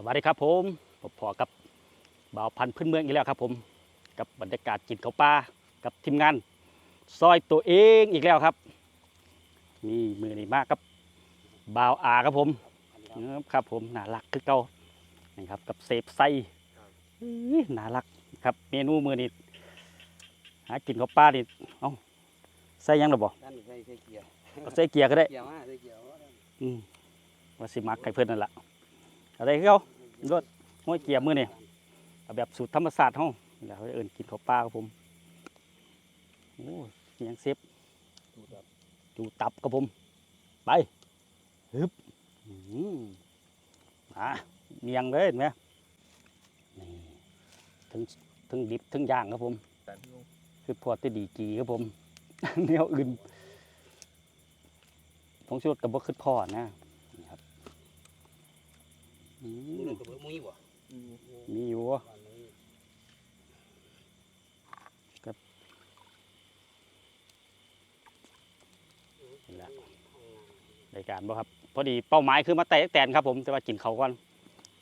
สวัสดีครับผมผมพอกับบ่าวพันธุ์พื้นเมืองอีกแล้วครับผมกับบรรยากาศกินข้าวปลากับทีมงาน ซอยตัวเองอีกแล้วครับนี่มือนี่มากครับบ่าวอาครับผมครับผมน่ารักคือเก่านี่ครับกับเซฟไส้อื้อน่ารักครับเมนูมือนี่หากินข้าวปลานี่เอ้าใส่หยังหรอบ่ด้านใส่ใส่เกียร์เอาใส่เกียร์ก็ได้เกียร์มาใส่เกียร์ว่าอืมว่าสิมักให้เพื่อนนั่นแหละ อะไรเขารถห้อยเกียร์มือเนี่เอาแบบสูตรธรรมศาสตร์เฮาแล้วเอิ้นกินข้าวปลาครับผมโอ้ยยังเซฟจูตับครับผม ไปฮึบมาเมียงเลยเห็นไหมนี่ถึงถึงดิบถึงย่างครับผมคือพอจะดีกีครับผมแนวอื่นผงชูรสกับบกขึ้นพอนะนี่ครับอื มึง ม เล่ นกับเบอร์มุ้ยบ่มีอยู่บ้านมุ้ยนี่แหละรายการบ่ครับ พอดีเป้าหมายคือมาแตะแตนครับผม แต่ว่ากินเขาวก่อน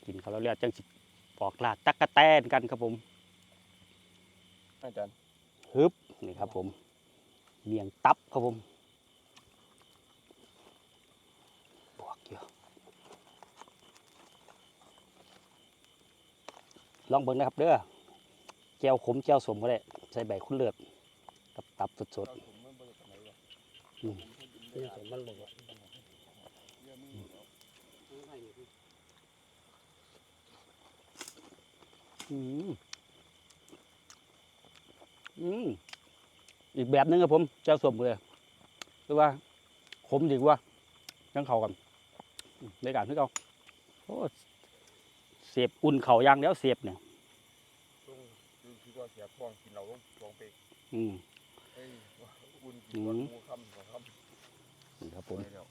กินเขาวแล้วเรียกจังสิปอกลาดตักกะแตนกันครับผมอาจารย์ฮึบนี่ครับผม เมียงตับครับผมบวกอยู่ ลองเบิ่งนะครับเด้อแก้วขมแก้วสมก็ได้ใส่ใบคุณเลือดกับตับสดนี่สมมันบ่อืมอืมอีกแบบหนึงครับผมแก้วสมเลยคือว่าขมดีกว่ายังเข้ากันในการที่เขาโอ้ เสียบอุ่นเข่าอยางเดียวเสียบเนี่ยต้องคือคิดว่าเสียท้องกินเราต้องลองไปอืมเฮ้ยอุ่นกินวันมูค่ำสองค่ำนี่ครับผผมมแล้ว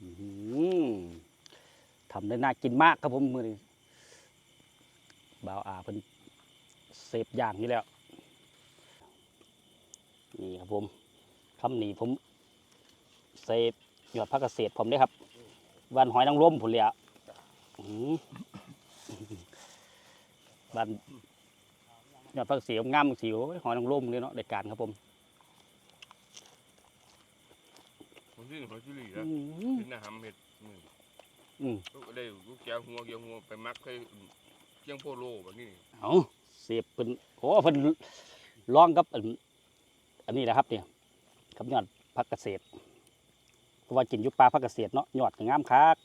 อื้อหือทำได้น่ากินมากครับผมมือนี้บ่าวอาเพิ่นเสพอย่างนี้แล้ว นี่ครับผมคำนี้ผมเสพยอดพักเกษตรผมได้ครับวันหอยนางรมผุนเลยอะ อื้อหือวันยอดพักเกษตรงามสีโอ้ยหอยนางรมเลยเนาะในการครับผมผมชื่อเขาชื่อหลีอื้นะอหือเป็นอาหารเห็ดมืออืมลูกได้ลูกแก้วหัวเกี่ยวหัวไปมักให้เจียงโพโลแบบนี้เอาเสียบเป็นโอ้เพิ่นร้องกับอันอันนี้นะครับเนี่ยกับยอดพักเกษตรเพราะว่ากินอยุปลาพักเกษตรเนาะยอดก็งามคัก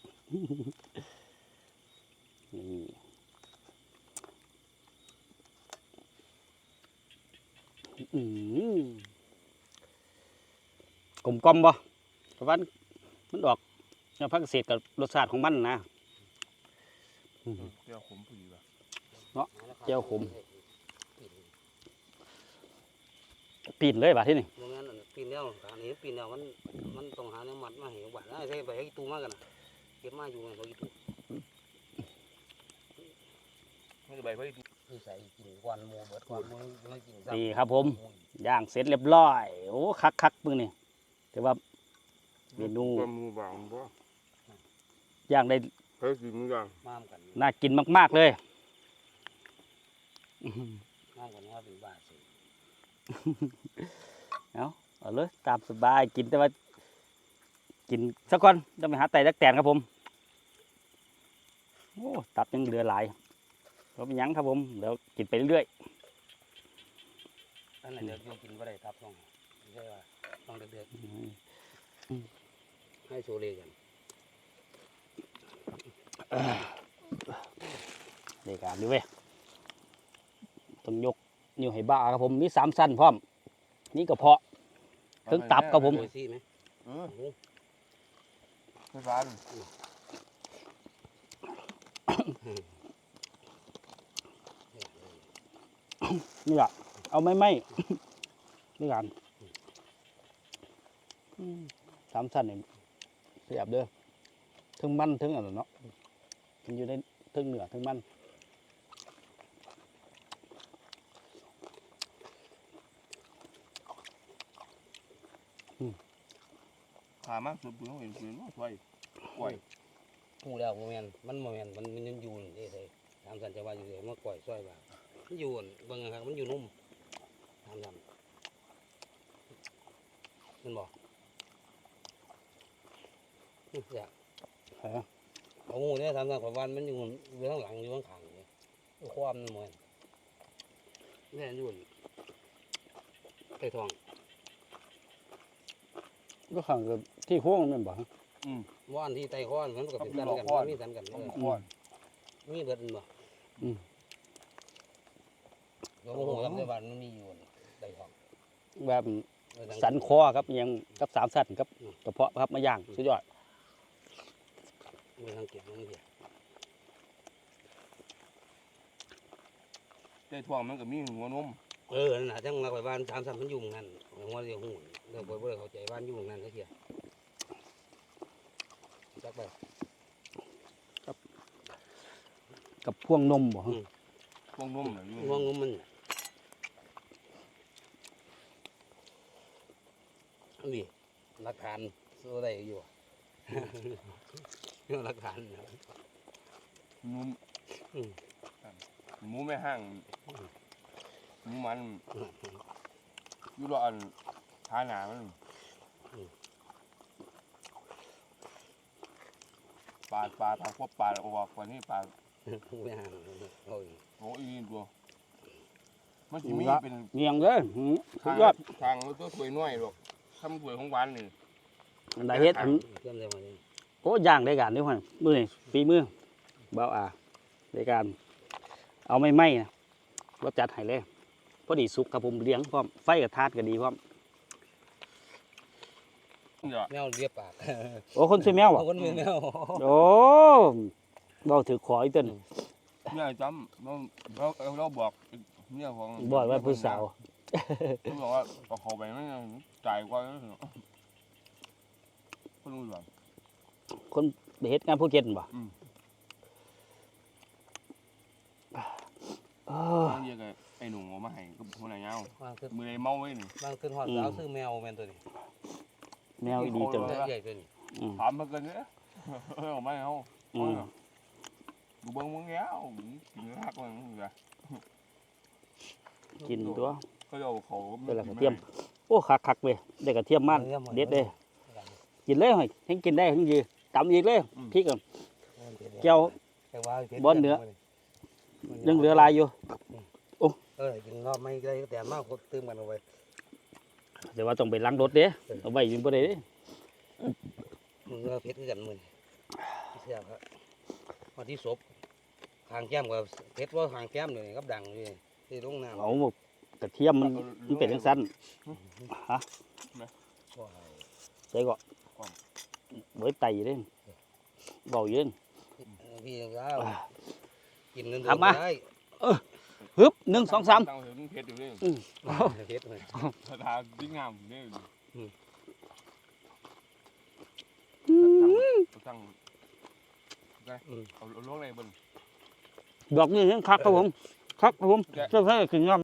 นี่กลมกลมบ่เพราะว่ามันออกยอดพักเกษตรกับรสชาติของมันนะแก้วขมผีว่ะเจียวขมปีนเลยบ่าที่นี่โรงงานนั่นปีนแล้วอันนี้ปีนแล้วมันมันต้องหาเนื้อมัดมาให้หวานได้ใส่ไปให้ตู้มากกันนะเก็บมาอยู่ไงเขาอีตู้ ไม่ได้ใบไว้คือใส่กินควันหมูเบิดควันหมูไม่กินซ้ำนี่ครับผมย่างเสร็จเรียบร้อยโอ้คักคักๆมึงนี่แต่ว่าเมนูความมูบางบ่ย่างได้เฮ้ยกินมือย่างมามกันน่ากินมาก ๆเลยอื้อหือมามกันว่าเป็นบ้าสิเอาเอาเลยตามสบายกินแต่ว่า กินสักก่อนต้องไปหาไต่ตักแตนครับผมโอ้ตับยังเหลือหลาย เราไปยังครับผมเดี๋ยวกินไปเรื่อยนั่นแหละเดี๋ยวโยกินก็ได้ทับต้องไม่ใช่ว่าต้องเดือดๆอืมๆให้โชว์เลยกันเด็กอ่านดูเว้ยต้องยกนิ้วให้บ้าครับผมมีสามสั้นพร้อม นี่กระเพาะเครื่องตับครับผมโรยซี่ไหมเออโอ้ไม่ฟัน นี่แหละเอาไม่ไม่นี่กันอืมสามสั้นนี่เสียบเด้อถึงมันถึงอะไรเนาะมันอยู่ในถึงเหนือถึงมันขามากสุดเพื่อนเห็นเพื่อนว่าช่วยกล้วยพูดแล้วโมเมนมันโมเมนมันมันยังอยู่นี่เด้เลยตามสันจะว่าอยู่เลยมาก่อยซอยว่า มันอยู่อั่นเบิ่งนะครับมันอยู่นุ่มตามสันมันบอกอยากเออเอางูเนี่ยตามสันขอยวันมันอยู่อยู่ข้างหลังอยู่ข้างข้างนี่ความมันโมเมนแม่นอยู่นี่ไก่ทองก็ขังกับที่โค้งแม่นบ่ฮะว่านที่ไตข้อนมันก็เป็นสันกันมันมีสันกันต้เอมอข้อนมีเบิดมันบ่เราโมโหจำได้ว่ามันมีอยู่นี่ไตทองแบบเออดังสันคอครับอิหยังกับสามสันครับกระเพาะครับมาย่างสุดยอดไม่สังเกตมันเดียวได้ท่วงมันก็มีหัวนมเออนั่นน่ะจังมาไปบ้านสามสันมันอยู่หม้องนั่นหัวเดียวหูเดี๋ยวบ่บ่ได้เข้าใจบ้านอยู่หม้องนั่นซะเทียจักไปกับพวงนมบ่ฮะพวงนมน่ะอยู่ง่วงงมมัน นี่หลักฐานสู้ได้อยู่ นี่หลักฐานนะหมูอืมหมูไม่ห้างหมูมันอยู่รออันทาหนามันปาดปาดปาดพวกปาดออกกว่านี้ปาดไม่ห่างเอาอีกโอ้ยนี่ตัวมันจะมีเป็นเงียงเลยหือสุทาดงยอดทางแล้วตัวสวยน้อยหรอก ทำสวยของหวานนี่อันใดเฮ็ดอันเชื่อมได้มาเลยโอ้ย่างได้การเด้วยพ่อมือนี่ฝีมือเบาอ่าได้การ เอาไม่ไหม้นะรสจัดให้เลยพอดีสุกครับผมเลี้ยงพร้อมไฟกับทาดก็ดีพร้อมเนี่ยแมวเรียบปากโอ้คนซื้อแมวบ่เอาคนมีแมวโอ้เบาถือขออีกต้นเนี่ยจำเราเราเราบอกเนี่ยของบอกว่าผู้สาว เขาบอกว่าเอาเขาไปไม่ จ่ายกว่าแล้วเหรอคนรู้หรอคนไปเฮ็ดงานภูเก็ตบ่อืม เออ เรียกไอ้หนุ่มเอามาให้กับคนไหนเงาวางขึ้นมือไอ้เมาไว้นี่วางขึ้นหอดสาวซื้อแมวแมนตัวนี้แมวอีดีจังเออใหญ่ตัวนี้อืมถามมาเกินเนี่ยเอามาให้เขาอืมดูเบิ้งมึงแล้วกินรักมันมึงจ้ะกินตัวเขาจะเอาเขาเดี๋ยวเรากระเทียมโอ้คักคักๆเว้ยได้กระเทียมมันเด็ดเลยกินเลยหอยทั้งกินได้ทั้งยืนตำอีกเลยพริกอะแก้วบ่เหนือยังเหลือหลายอยู่เออกินรอบไม่ได้แต่มากตื้มกันเอาไว้แต่ว่าต้องไปล้างรถเด้เอาไว้ยิงบ่ได้เด้มึงก็เพชรคือกันมึงเสียครับพอที่ศพหางแก้มกับเพชรว่าหางแก้มเลยกับดังเลยที่ลงน้ำเอาหมก กระเทียมมันมันเป็นจังซั่นฮะใส่ก็ไว้ไตเด้เบาอยู่เด้พี่แล้วกินเงินทำมาได้ฮึบหนึ่งสองสามตั้งถึงเพชรอยู่เลยเพชรเลยสถานที่งามเนี่ยอืมตั้งเอาลงในบนดอกนี้ยังคักครับผมคักครับผมเจ้าแค่ขึ้นงาม